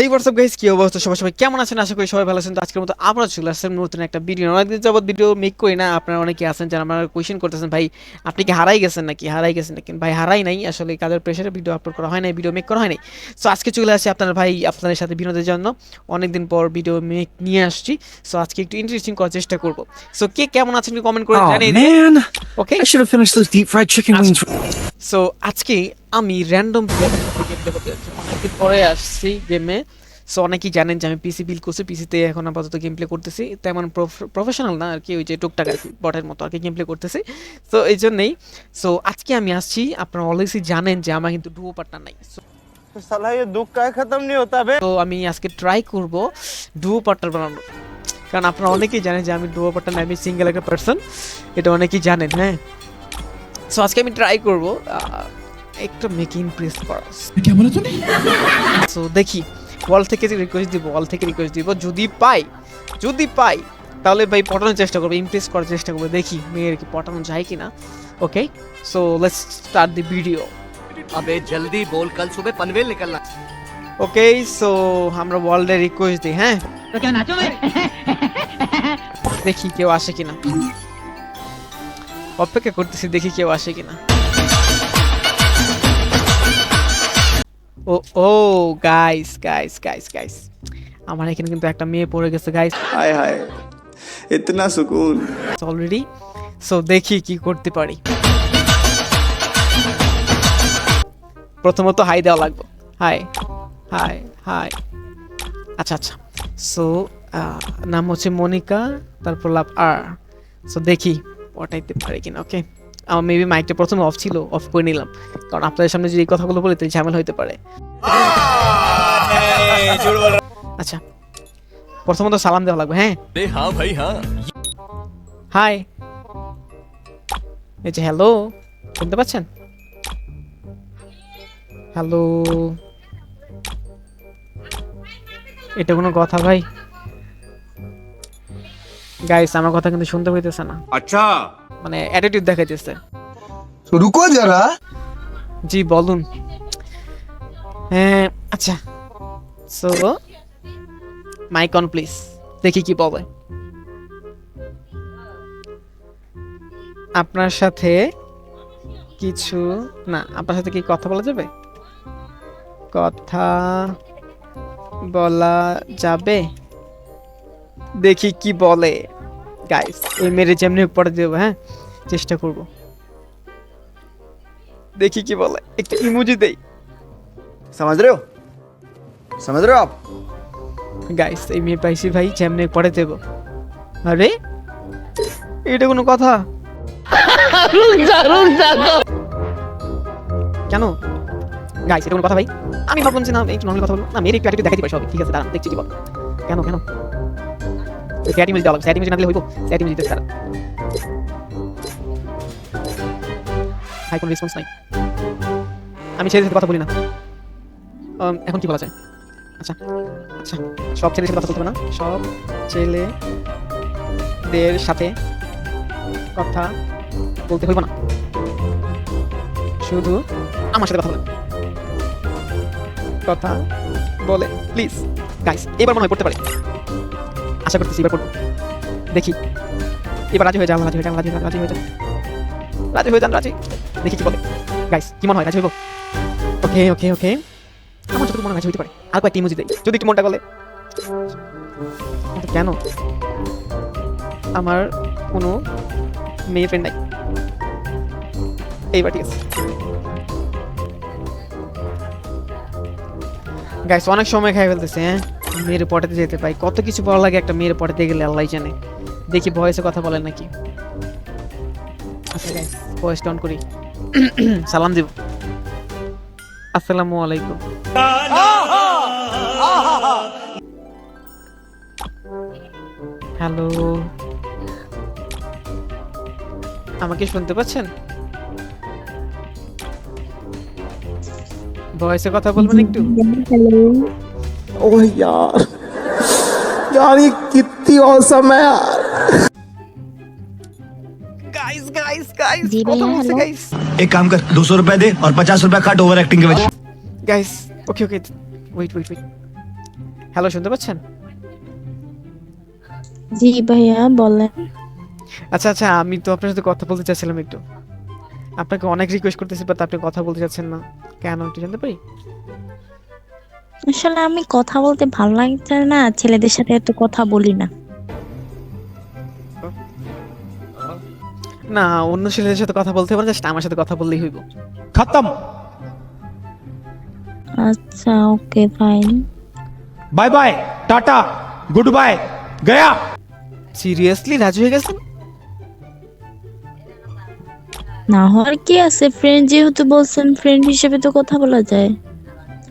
হেই WhatsApp guys কি অবস্থা? সবাই সবাই কেমন আছেন? আশা করি সবাই ভালো আছেন। তো আজকের মতো আবার চলে আসছেন নতুন একটা ভিডিও অনেকদিন যাবত ভিডিও মেক করি না। আপনারা অনেকে আছেন যারা আমার কোয়েশ্চেন করতেছেন ভাই আপনি কি হারাই গেছেন নাকি? হারাই গেছেন নাকি? ভাই হারাই নাই। আসলে কাজের প্রেশারে ভিডিও আপলোড করা হয় নাই ভিডিও মেক করা হয় নাই। সো আজকে চলে আসছি আপনার ভাই আপনাদের সাথে বিনোদের জন্য। অনেকদিন পর ভিডিও মেক নিয়ে আসছি। সো আজকে একটু ইন্টারেস্টিং করার চেষ্টা করব। সো কে কেমন আছেন কমেন্ট করে Oh জানিয়ে man, okay I should have finished those deep fried chicken wings. So আজকে আমি র্যান্ডম অনেকদিন পরে আসছি গেমে সো অনেকেই জানেন যে আমি পিসি বিল করছি পিসিতে এখন আপাতত গেম প্লে করতেছি। তেমন প্রফেশনাল না আর কি ওই যে টুকটাক বটের মতো আর কি গেম প্লে করতেছি। সো এই জন্যেই সো আজকে আমি আসছি আপনারা অলরেডি জানেন যে আমার কিন্তু ডুও পার্টনার নাই। সো তো আমি আজকে ট্রাই করব ডুও পার্টনার বানানোর। কারণ আপনারা অনেকেই জানেন যে আমি ডুও পার্টনার আমি সিঙ্গেল একটা পার্সন এটা অনেকেই জানেন হ্যাঁ। সো আজকে আমি ট্রাই করব একটু মেকিং প্রেস করা সো দেখি। ওয়াল থেকে রিকোয়েস্ট দিব ওয়াল থেকে রিকোয়েস্ট দিব যদি পাই যদি পাই তাহলে ভাই পটানোর চেষ্টা করব ইমপ্রেস করার চেষ্টা করব। দেখি মেয়ের কি পটানো যায় কি না okay so let's start the video আবে জলদি বল কাল সুবে পনভেল নিকলনা ওকে সো আমরা ওয়ার্ল্ডে রিকোয়েস্ট দিই হ্যাঁ দেখি কেউ আসে কিনা অপেক্ষা করতেছি দেখি কেউ আসে কিনা ও ও গাইস গাইস গাইস গাইস আমার এখানে কিন্তু একটা মেয়ে পড়ে গেছে গাইস হায় হায়। ইতনা সুকুন। অলরেডি সো দেখি কি করতে পারি। প্রথমত হাই দেওয়া লাগবে। হাই হাই হাই আচ্ছা আচ্ছা। সো নাম হচ্ছে মনিকা তারপর লাভ আর সো দেখি পটাইতে পারি কিনা ওকে আমার মেবি মাইকটা প্রথমে অফ ছিল অফ করে নিলাম। কারণ আপনাদের সামনে যদি এই কথাগুলো বলি তাহলে ঝামেলা হতে পারে। আচ্ছা প্রথমত সালাম দেওয়া লাগবে হ্যাঁ? হ্যাঁ ভাই হ্যাঁ। হাই এই যে হ্যালো শুনতে পাচ্ছেন? হ্যালো এটা কোনো কথা ভাই? গাইস আমার কথা কিন্তু শুনতে পাইতেছে না। আচ্ছা। মানে অ্যাটিটিউড দেখাইতেছে। রুকো যারা। জি বলুন। হ্যাঁ আচ্ছা। সো মাইক অন প্লিজ দেখি কি বলে। আপনার সাথে কিছু না আপনার সাথে কি কথা বলা যাবে? কথা বলা যাবে? দেখি কি বলে। গাইস এই মেরে যেমনি পড়ে দেবো হ্যাঁ? চেষ্টা করব। দেখি কি বলে। একটা ইমোজি দেই। সমাজ রেও আপ। গাইস এই মেয়ে পাইছি ভাই যেমনি পড়ে দেবো। আরে? এটা কোনো কথা? কেন? গাইস এটা কোনো কথা ভাই? আমি ভাবলাম যে না একটু নর্মাল কথা বলব? না মেয়ের একটু দেখাতে পারি সব ঠিক আছে দাঁড়ান দেখছি কি বল। কেন কেন? স্যাট দেওয়া লাগবে স্যাট ইমেজ না দিলে হইব স্যাট দিতে হাই কোনো রেসপন্স নাই। আমি ছেলেদের সাথে কথা বলি না। এখন কি বলা যায়? আচ্ছা আচ্ছা সব ছেলেদের সাথে কথা বলতে না। সব ছেলেদের সাথে কথা বলতে হইব না। শুধু আমার সাথে কথা বলেন। কথা বলে প্লিজ গাইস এবার মনে হয় পড়তে পারে। আশা করতেছি এবার পড়ব। দেখি। এবার রাজি হয়ে যান রাজি হয়ে যান রাজি হয়ে রাজি হয়ে যান রাজি হয়ে যান, রাজি। দেখি কি বলে। গাইস কি মনে হয়? রাজি হইব? ওকে ওকে ওকে আমার যতটুকু মনে রাজি হইতে পারে। আর কয়েকটি ইমোজি দেই। যদি একটু মনটা বলে কেন? আমার কোনো মেয়ে ফ্রেন্ড নাই। এইবার ঠিক আছে। গাইস অনেক সময় খাই ফেলতেছে হ্যাঁ। মেয়ের পটাতে যেতে পাই। কত কিছু বলা লাগে একটা মেয়ের পটাতে গেলে আল্লাহ জানে। দেখি ভয়েসে কথা বলেন নাকি? আচ্ছা ভয়েস ডাউন করি। সালাম দিব। আসসালামু আলাইকুম। হ্যালো। আমাকে শুনতে পাচ্ছেন? ভয়েসে কথা বলবেন একটু? ओह यार यार ये कितनी औसम है यार गाइस गाइस गाइस जी কথা भैया, বলছে hello? गाइस एक काम कर दो सौ रुपए दे और पचास रुपए काट ओवर एक्टिंग के वजह guys okay okay wait wait wait hello শুনতে পাচ্ছেন জি ভাইয়া বলেন আচ্ছা আচ্ছা আমি তো আপনার সাথে কথা বলতে চাচ্ছিলাম একটু আপনাকে অনেক রিকোয়েস্ট করতেছি বাট আপনি কথা বলতে চাচ্ছেন না কেন একটু জানতে পারি আসলে আমি কথা বলতে ভালো লাগছে না ছেলেদের সাথে এত কথা বলি না। না অন্য ছেলেদের সাথে কথা বলতে পারো জাস্ট আমার সাথে কথা বললেই হইব। খতম! আচ্ছা okay fine. Bye bye tata goodbye Gaya. Seriously রাজি হয়ে গেছেন? না হওয়ার কি আছে? ফ্রেন্ড যেহেতু বলছেন ফ্রেন্ড হিসেবে তো কথা বলা যায়।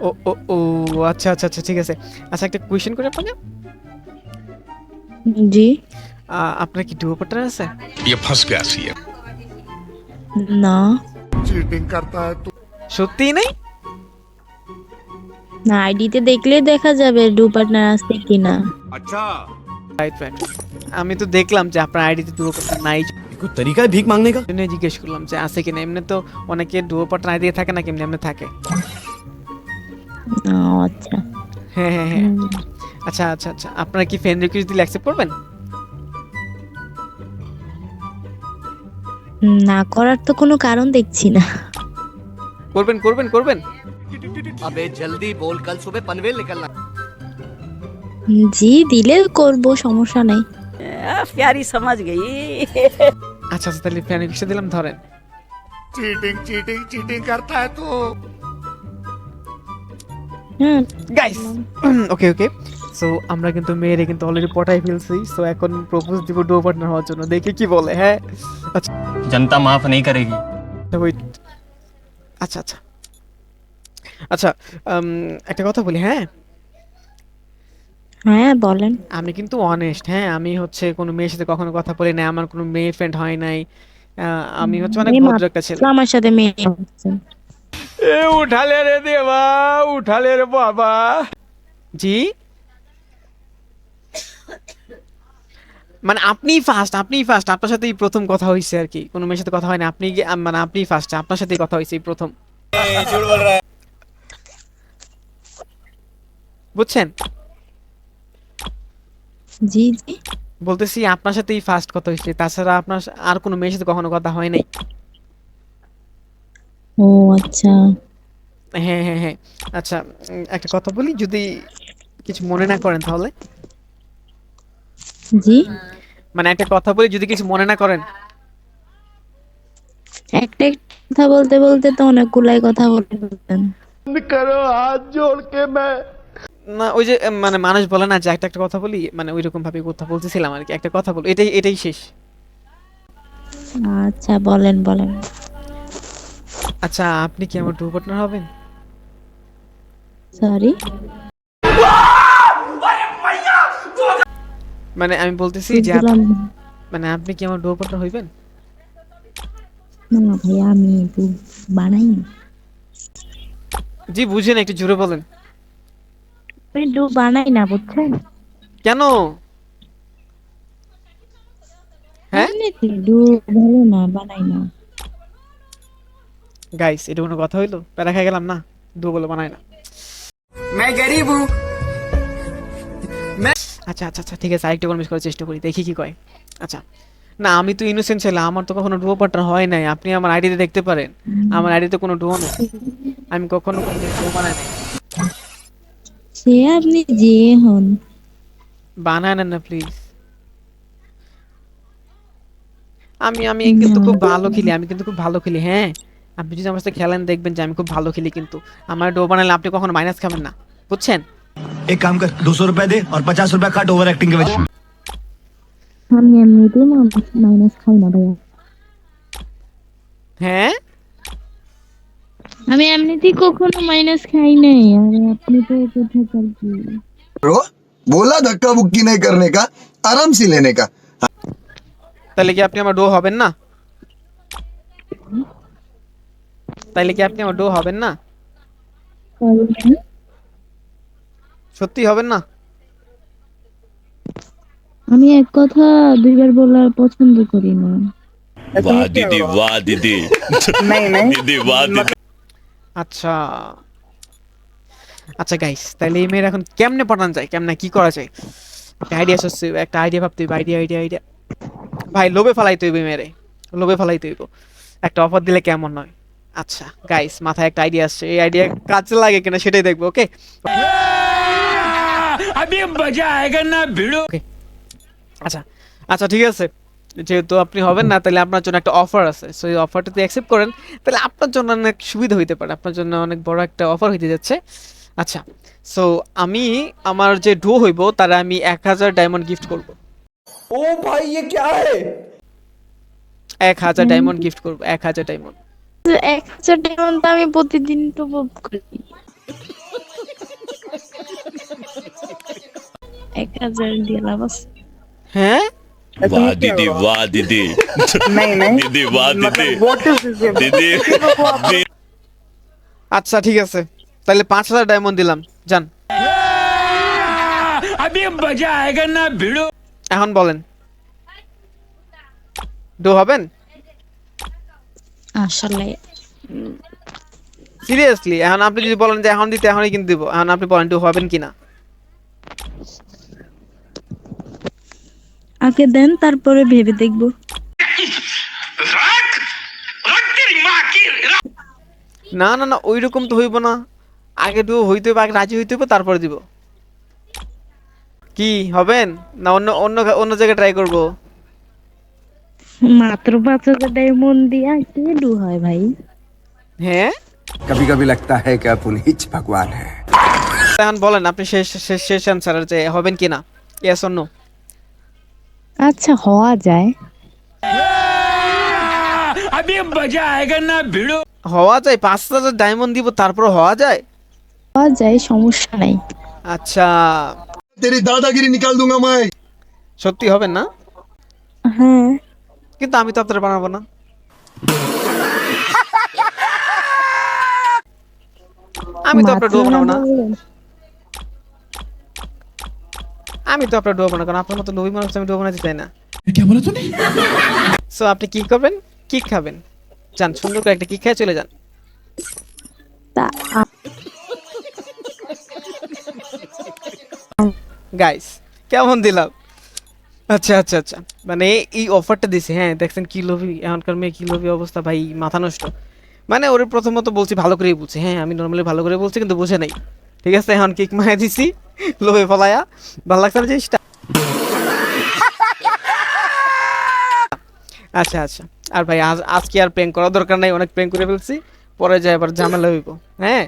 ও ও ও আচ্ছা আচ্ছা আচ্ছা ঠিক আছে আচ্ছা একটা কোয়েশ্চেন করে আপনাকে জি আহ, আপনার কি ডুয়ো পার্টনার আছে ये फंस गया सी है না সত্যিই নাই না আইডিতে দেখলে দেখা যাবে ডু পার্টনার আছে কিনা রাইট রাইট আমি তো দেখলাম যে আপনার আইডিতে ডুয়ো পার্টনার নাই कोई तरीका है भीख मांगने का জন্য জিজ্ঞেস করলাম যে আছে কিনা এমনি তো অনেকে ডুয়ো পার্টনার আইডি থাকে না কেমনি এমনি থাকে ও আচ্ছা। হ্যাঁ হ্যাঁ হ্যাঁ। আচ্ছা আচ্ছা আচ্ছা। আপনারা কি ফ্রেন্ড রিকোয়েস্ট দিলে অ্যাকসেপ্ট করবেন? না করার তো কোনো কারণ দেখছি না। করবেন করবেন করবেন। আবে জলদি বল কাল সুবে পনভেল নিকলনা। জি দিলে করব সমস্যা নাই। প্যারি সমাজ গই। আচ্ছা আচ্ছা তাহলে ফ্রেন্ড রিকোয়েস্ট দিলাম ধরেন। চিটিং চিটিং চিটিং করতা হ্যায় তো। গাইস ওকে ওকে সো আমরা কিন্তু মেয়েরে কিন্তু অলরেডি পটাই ফেলছি। সো এখন প্রপোজ দিব ডো পার্টনার হওয়ার জন্য। দেখি কি বলে হ্যাঁ? আচ্ছা। জনতা মাফ নেই করেগি আচ্ছা আচ্ছা। আচ্ছা একটা কথা বলি হ্যাঁ? হ্যাঁ বলেন। আমি কিন্তু অনেস্ট হ্যাঁ? আমি হচ্ছে কোনো মেয়ের সাথে কখনো কথা বলি না আমার কোনো মেয়ে ফ্রেন্ড হয় নাই। আমি হচ্ছে অনেক ভদ্র একটা ছেলে। আমার সাথে মেয়ে এ উঠালে রে দেবা উঠালে রে বাবা। জি? মানে আপনি ফার্স্ট আপনি ফার্স্ট আপনার সাথেই প্রথম কথা হয়েছে আর কি। কোনো মেয়ের সাথে কথা হয়নি আপনি মানে আপনি ফার্স্ট আপনার সাথেই কথা হয়েছে প্রথম। বুঝছেন? জি জি। বলতেছি আপনার সাথেই ফার্স্ট কথা হয়েছে তাছাড়া আপনার আর কোনো মেয়ের সাথে কখনো কথা হয় নাই? ও আচ্ছা। হ্যাঁ হ্যাঁ হ্যাঁ। আচ্ছা একটা কথা বলি যদি কিছু মনে না করেন তাহলে। জি। মানে একটা কথা বলি যদি কিছু মনে না করেন। একটা কথা বলতে বলতে তো অনেকগুলাই কথা বলে করো হাত জোড় কে मैं না ওই যে মানে মানুষ বলে না যে একটা একটা কথা বলি মানে ওই রকম ভাবে কথা বলতেছিলাম আর কি একটা কথা বল এটাই এটাই শেষ। আচ্ছা বলেন বলেন। আচ্ছা আপনি কি আমার টু পার্টনার হবেন? সরি মানে আমি বলতেছি যে আপ-। মানে আপনি কি আমার পার্টনার হইবেন? না ভাইয়া আমি একটু বানাই না জি বুঝেন একটু জোরে বলেন। আমি ডু বানাই না বুঝছেন? কেন? হ্যাঁ? এমনিতে ডু ভালো না বানাই না। গাইস এটা কোনো কথা হইল? প্যারা খাই গেলাম না দুগুলো বানাই না। আচ্ছা আচ্ছা আচ্ছা ঠিক আছে আরেকটা কনভিন্স করার চেষ্টা করি দেখি কি কয়। আচ্ছা না আমি তো ইনোসেন্ট ছিলাম আমার তো কখনো ডুয়ো পার্টনার হয় নাই। আপনি আমার আইডিতে দেখতে পারেন। আমার আইডিতে কোনো ডুয়ো নেই। আমি কখনো কোনো ডুয়ো বানাই নাই। সে আপনি যে হন। বানায় না না প্লিজ আমি আমি কিন্তু খুব ভালো খেলি আমি কিন্তু খুব ভালো খেলি হ্যাঁ? আপনি যদি আমার সাথে খেলেন দেখবেন যে আমি খুব ভালো খেলি কিন্তু। আমার ডো বানালে আপনি কখনো মাইনাস খাবেন না। বুঝছেন? এক কাম কর দুশো রুপিয়া দে আর পঞ্চাশ রুপিয়া কাট ওভার অ্যাক্টিং কে আমি এমনিতেই মাইনাস খাই না ভাইয়া। হ্যাঁ? আমি এমনিতেই কখনো মাইনাস খাই নাই। আরে আপনি তো কোথায় চল ব্রো বলা ধাক্কা বুক্কি নাই করনে কা আরাম সি লেনে কা। তাহলে কি আপনি আমার ডো হবেন না? তাইলে কি আপনি আমার ডো হবেন না সত্যি হবেন না আমি এক কথা দুইবার বলা পছন্দ করি না वाह दीदी वाह दीदी दीदी वाह दीदी আচ্ছা আচ্ছা গাইস তাহলে এই মেয়ের এখন কেমনে পাঠানো যায় কেমনে কি করা যায় একটা আইডিয়া আসছে একটা আইডিয়া ভাবতে হইব আইডিয়া আইডিয়া আইডিয়া ভাই লোভে ফেলাইতে হইবে মেরে লোভে ফেলাইতে হইব একটা অফার দিলে কেমন নয় আচ্ছা গাইস মাথায় একটা আইডিয়া আসছে। এই আইডিয়া কাজে লাগে কিনা সেটাই দেখব ওকে মজা না ভিড়ো ওকে আচ্ছা আচ্ছা ঠিক আছে। যেহেতু আপনি হবেন না তাহলে আপনার জন্য একটা অফার আছে। সো এই অফারটা যদি অ্যাকসেপ্ট করেন তাহলে আপনার জন্য অনেক সুবিধা হইতে পারে। আপনার জন্য অনেক বড় একটা অফার হইতে যাচ্ছে। আচ্ছা সো আমি আমার যে ডো হইব তারা আমি এক হাজার ডায়মন্ড গিফট করব। ও ভাই ইয়ে ক্যা হ্যায় এক হাজার ডায়মন্ড গিফট করব এক হাজার ডায়মন্ড এক হাজার ডায়মন্ড তো আমি প্রতিদিন তো ভোগ করি এক হাজার দিয়ে লাভ আছে হ্যাঁ वाह दीदी वाह दीदी दीदी वाह दीदी दीदी আচ্ছা ঠিক আছে তাহলে পাঁচ হাজার ডায়মন্ড দিলাম যান अभी मजा आएगा ना भिड़ो এখন বলেন ডো হবেন আসলে। সিরিয়াসলি এখন আপনি যদি বলেন যে এখন দিতে এখনই কিন্তু দিব। এখন আপনি বলেন ডো হবেন কিনা? আগে দেন তারপরে ভেবে দেখব। না না না ওই রকম তো হইব না। আগে তো হইতে হবে আগে রাজি হইতে হবে তারপরে দিব। কি হবেন? না অন্য অন্য অন্য জায়গায় ট্রাই করব? মাত্র পাঁচ হাজার ডায়মন্ড দিয়া কি ডু হয় ভাই। হ্যাঁ? কবি কবি লাগতা হ্যায় কে আপনি হিচ ভগবান হ্যায় বলেন আপনি শেষ শেষ শেষ যে হবেন কি না? ইয়েস অর নো আচ্ছা হওয়া যায়। আমি আয়েগা না ভিড়ো। হওয়া যায় পাঁচ হাজার ডায়মন্ড দিব তারপর হওয়া যায়? হওয়া যায় সমস্যা নাই। আচ্ছা। তেরি দাদাগিরি নিকাল দুঙ্গা মাই সত্যি হবে না? হ্যাঁ। কিন্তু আমি তো আপনারা বানাবো না। আমি তো আপনার ডো বানাবো না। আমি তো আপনার ডো বানাবো কারণ আপনার মতো লোভী মানুষ আমি ডো বানাতে চাই না। সো আপনি কি করবেন? কি খাবেন। যান সুন্দর করে একটা কি খেয়ে চলে যান। গাইস কেমন দিলাম? আচ্ছা আচ্ছা আচ্ছা। মানে এই অফারটা দিছে হ্যাঁ দেখছেন কি লোভী, এখনকার মেয়ে কি লোভী অবস্থা, ভাই, মাথা নষ্ট। মানে ওরে প্রথমত বলছি, ভালো করেই বলছি হ্যাঁ আমি নর্মালি ভালো করে বলছি, কিন্তু বুঝে নাই। ঠিক আছে, এখন কিক মায়া দিছি, লোভে ফলায়া। ভালো লাগছে জিনিসটা আচ্ছা আচ্ছা। আর ভাই, আজ আজকে আর প্র্যাঙ্ক করার দরকার নাই, অনেক প্র্যাঙ্ক করে ফেলছি। পরে যায় আবার ঝামেলা হইব হ্যাঁ?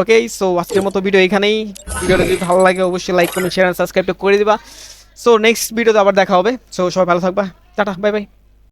ওকে সো আজকের মতো ভিডিও এখানেই। ভিডিওটা যদি ভালো লাগে, অবশ্যই লাইক কমেন্ট শেয়ার সাবস্ক্রাইব করে দিবা। সো নেক্সট ভিডিওতে আবার দেখা হবে। সো সবাই ভালো থাকবা। Tata bye bye